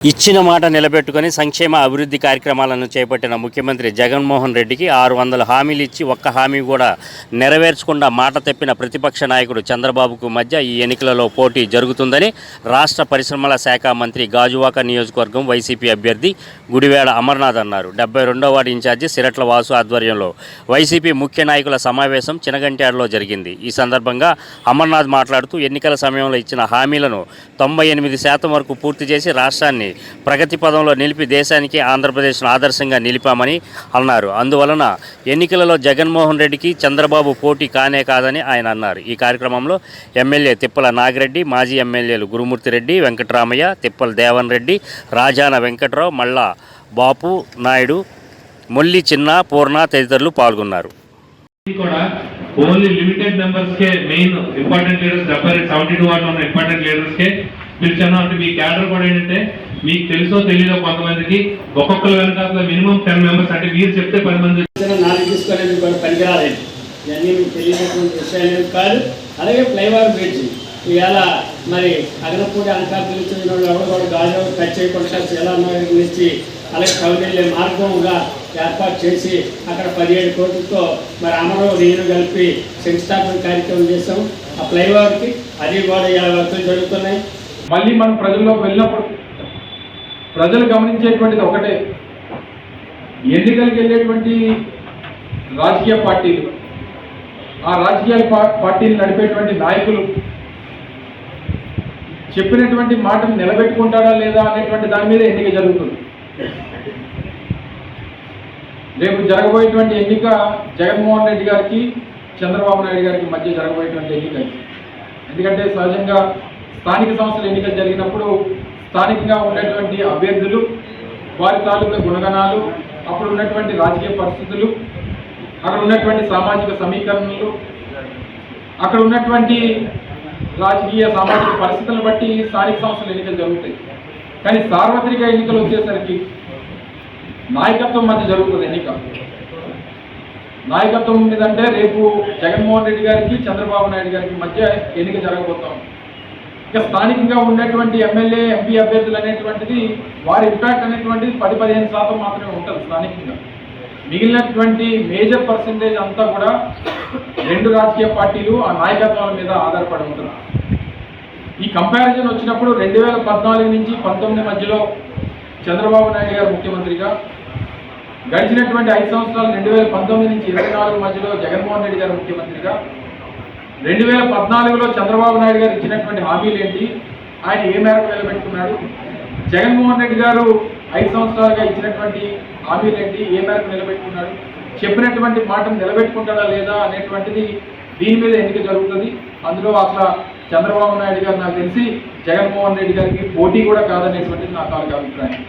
ఇచ్చిన మాట నిలబెట్టుకుని సంక్షేమ అభివృద్ధి కార్యక్రమాలను చేపట్టిన ముఖ్యమంత్రి జగన్మోహన్ రెడ్డికి ఆరు వందల హామీలు ఇచ్చి ఒక్క హామీ కూడా నెరవేర్చకుండా మాట తప్పిన ప్రతిపక్ష నాయకుడు చంద్రబాబుకు మధ్య ఈ ఎన్నికలలో పోటీ జరుగుతుందని రాష్ట్ర పరిశ్రమల శాఖ మంత్రి గాజువాక నియోజకవర్గం వైసీపీ అభ్యర్థి గుడివేడ అమర్నాథ్ అన్నారు. డెబ్బై రెండో వార్డు ఇన్ఛార్జి సిరట్ల వాసు ఆధ్వర్యంలో వైసీపీ ముఖ్య నాయకుల సమావేశం చినగంట్యాడలో జరిగింది. ఈ సందర్భంగా అమర్నాథ్ మాట్లాడుతూ ఎన్నికల సమయంలో ఇచ్చిన హామీలను తొంభై ఎనిమిది శాతం వరకు పూర్తి చేసి రాష్ట్రాన్ని ప్రగతి పదంలో నిలిపి దేశానికి ఆంధ్రప్రదేశ్ను ఆదర్శంగా నిలిపామని అన్నారు. అందువలన ఎన్నికలలో జగన్మోహన్ రెడ్డికి చంద్రబాబు పోటీ కానే కాదని ఆయన అన్నారు. ఈ కార్యక్రమంలో ఎమ్మెల్యే తిప్పల నాగిరెడ్డి మాజీ ఎమ్మెల్యేలు గురుమూర్తిరెడ్డి వెంకటరామయ్య తిప్పల దేవన్ రెడ్డి రాజాన వెంకట్రావు మళ్ళా బాపు నాయుడు మొల్లి చిన్న పూర్ణ తదితరులు పాల్గొన్నారు. కూడా ఓన్లీ లిమిటెడ్ మెంబర్స్ కే మెయిన్ ఇంపార్టెంట్ లీడర్స్ డెబ్బై సెవెంటీ టూ వాళ్ళు ఉన్న ఇంపార్టెంట్ లీడర్స్ కే పిలిచాను. అంటే మీ క్యాడర్ కూడా ఏంటంటే మీకు తెలుసో తెలియదో కొంతమందికి ఒక్కొక్కరు వెనకాల మినిమం టెన్ మెంబర్స్ అంటే మీరు చెప్తే పది మంది నాలుగు తీసుకోలేదు కూడా పనికిరాలేదు. ఇవన్నీ మీకు తెలియనటువంటి విషయాలు కాదు. అలాగే ఫ్లైఓవర్ బ్రిడ్జ్. ఇవాళ మరి అగనపూడి అనకాపల్లి చెందిన వాళ్ళు ఎవరు కూడా గాజు టచ్ చేయకుండా శీలానగర్ నుంచి అలాగే కవిదెళ్ళే మార్గంగా ఏర్పాటు చేసి అక్కడ పదిహేడు కోట్లతో మరి అమరావు నేను కలిపి శంకుస్థాపన కార్యక్రమం చేసాం ఆ ఫ్లైఓవర్కి అది కూడా ఇలా వర్కులు జరుగుతున్నాయి. మళ్ళీ మనం ప్రజల్లోకి వెళ్ళినప్పుడు ప్రజలు గమనించేటువంటిది ఒకటే. ఎన్నికలకు వెళ్ళేటువంటి రాజకీయ పార్టీలు ఆ రాజకీయ పార్టీలు నడిపేటువంటి నాయకులు చెప్పినటువంటి మాటను నిలబెట్టుకుంటాడా లేదా అనేటువంటి దాని మీద ఎన్నిక జరుగుతుంది. రేపు జరగబోయేటువంటి ఎన్నిక జగన్మోహన్ రెడ్డి గారికి చంద్రబాబు నాయుడు గారికి మధ్య జరగబోయేటువంటి ఎన్నిక ఎందుకంటే సహజంగా స్థానిక సంస్థల ఎన్నికలు జరిగినప్పుడు స్థానికంగా ఉన్నటువంటి అభ్యర్థులు వారి తాలూకా గుణగణాలు అప్పుడు ఉన్నటువంటి రాజకీయ పరిస్థితులు అక్కడ ఉన్నటువంటి సామాజిక సమీకరణలు అక్కడ ఉన్నటువంటి రాజకీయ సామాజిక పరిస్థితులను బట్టి స్థానిక సంస్థల ఎన్నికలు జరుగుతాయి. కానీ సార్వత్రిక ఎన్నికలు వచ్చేసరికి నాయకత్వం మధ్య జరుగుతుంది ఎన్నిక. నాయకత్వం ఉన్నదంటే రేపు జగన్మోహన్ రెడ్డి గారికి చంద్రబాబు నాయుడు గారికి మధ్య ఎన్నిక జరగబోతాం ఇక స్థానికంగా ఉన్నటువంటి ఎమ్మెల్యే ఎంపీ అభ్యర్థులు అనేటువంటిది వారి ఇంపాక్ట్ అనేటువంటిది పది పదిహేను శాతం మాత్రమే ఉంటుంది స్థానికంగా. మిగిలినటువంటి మేజర్ పర్సంటేజ్ అంతా కూడా రెండు రాజకీయ పార్టీలు ఆ నాయకత్వాల మీద ఆధారపడి ఉంటుంది ఈ కంపారిజన్ వచ్చినప్పుడు రెండు వేల పద్నాలుగు నుంచి పంతొమ్మిది మధ్యలో చంద్రబాబు నాయుడు గారు ముఖ్యమంత్రిగా గడిచినటువంటి ఐదు సంవత్సరాలు రెండు వేల పంతొమ్మిది నుంచి ఇరవై నాలుగు మధ్యలో జగన్మోహన్ రెడ్డి గారు ముఖ్యమంత్రిగా రెండు వేల పద్నాలుగులో చంద్రబాబు నాయుడు గారు ఇచ్చినటువంటి హామీలు ఏంటి? ఆయన ఏ మేరకు నిలబెట్టుకున్నాడు జగన్మోహన్ రెడ్డి గారు ఐదు సంవత్సరాలుగా ఇచ్చినటువంటి హామీలు ఏంటి? ఏ మేరకు నిలబెట్టుకున్నాడు చెప్పినటువంటి మాటను నిలబెట్టుకుంటాడా లేదా అనేటువంటిది దీని మీద ఎన్నిక జరుగుతుంది? అందులో అసలు చంద్రబాబు నాయుడు గారు నాకు తెలిసి జగన్మోహన్ రెడ్డి గారికి పోటీ కూడా కాదనేటువంటిది నా తాలూకా అభిప్రాయం.